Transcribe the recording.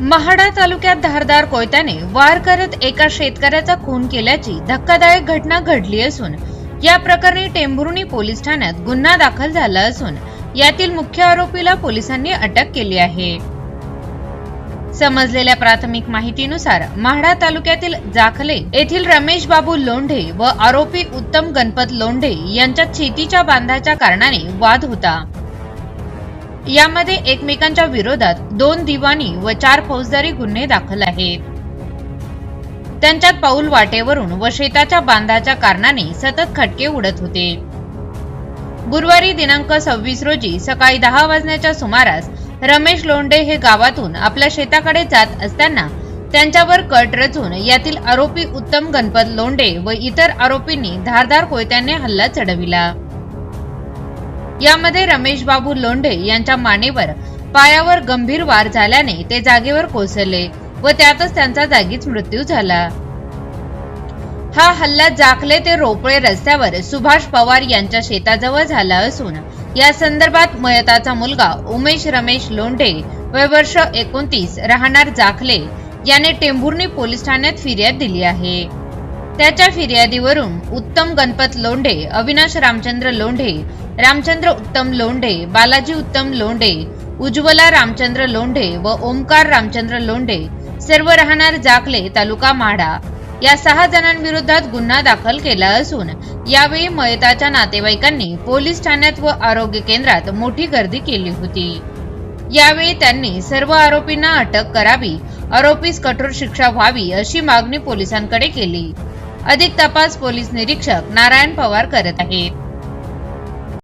महाडा तालुक्यात धारदार कोयत्याने वार करत एका शेतकऱ्याचा खून केल्याची धक्कादायक घटना घडली असून या प्रकरणी टेंभुर्णी पोलीस ठाण्यात गुन्हा दाखल झाला असून यातील मुख्य आरोपीला पोलिसांनी अटक केली आहे. समजलेल्या प्राथमिक माहितीनुसार महाडा तालुक्यातील जाखले येथील रमेश बाबू लोंढे व आरोपी उत्तम गणपत लोंढे यांच्यात शेतीच्या बांधाच्या कारणाने वाद होता. यामध्ये एकमेकांच्या विरोधात दोन दिवाणी व चार फौजदारी गुन्हे दाखल आहेत. त्यांच्यात पाऊल वाटेवरून व शेताच्या बांधाच्या कारणाने सतत खटके उडत होते. गुरुवारी दिनांक सव्वीस रोजी सकाळी दहा वाजण्याच्या सुमारास रमेश लोंडे हे गावातून आपल्या शेताकडे जात असताना त्यांच्यावर कट रचून यातील आरोपी उत्तम गणपत लोंडे व इतर आरोपींनी धारदार कोयत्याने हल्ला चढविला. यामध्ये रमेश बाबू लोंढे यांच्या मानेवर पायावर गंभीर वार झाल्याने ते जागेवर कोसळले व त्यातच त्यांचा जागीच मृत्यू झाला. हा हल्ला जाखले ते रोपळे रस्त्यावर सुभाष पवार यांच्या शेताजवळ झाला असून या संदर्भात मयताचा मुलगा उमेश रमेश लोंढे वय वर्ष एकोणतीस राहणार जाखले याने टेंभुर्णी पोलीस ठाण्यात फिर्याद दिली आहे. त्याच्या फिर्यादीवरून उत्तम गणपत लोंढे अविनाश रामचंद्र लोंढे रामचंद्र उत्तम लोंढे बालाजी उत्तम लोंढे उज्ज्वला रामचंद्र लोंढे व ओमकार रामचंद्र लोंढे सर्व राहणार जाकले तालुका माढा या सहा जणांविरोधात गुन्हा दाखल केला असून यावेळी मयताच्या नातेवाईकांनी पोलीस ठाण्यात व आरोग्य केंद्रात मोठी गर्दी केली होती. यावेळी त्यांनी सर्व आरोपींना अटक करावी आरोपीस कठोर शिक्षा व्हावी अशी मागणी पोलिसांकडे केली. अधिक तपास पोलीस निरीक्षक नारायण पवार करत आहेत.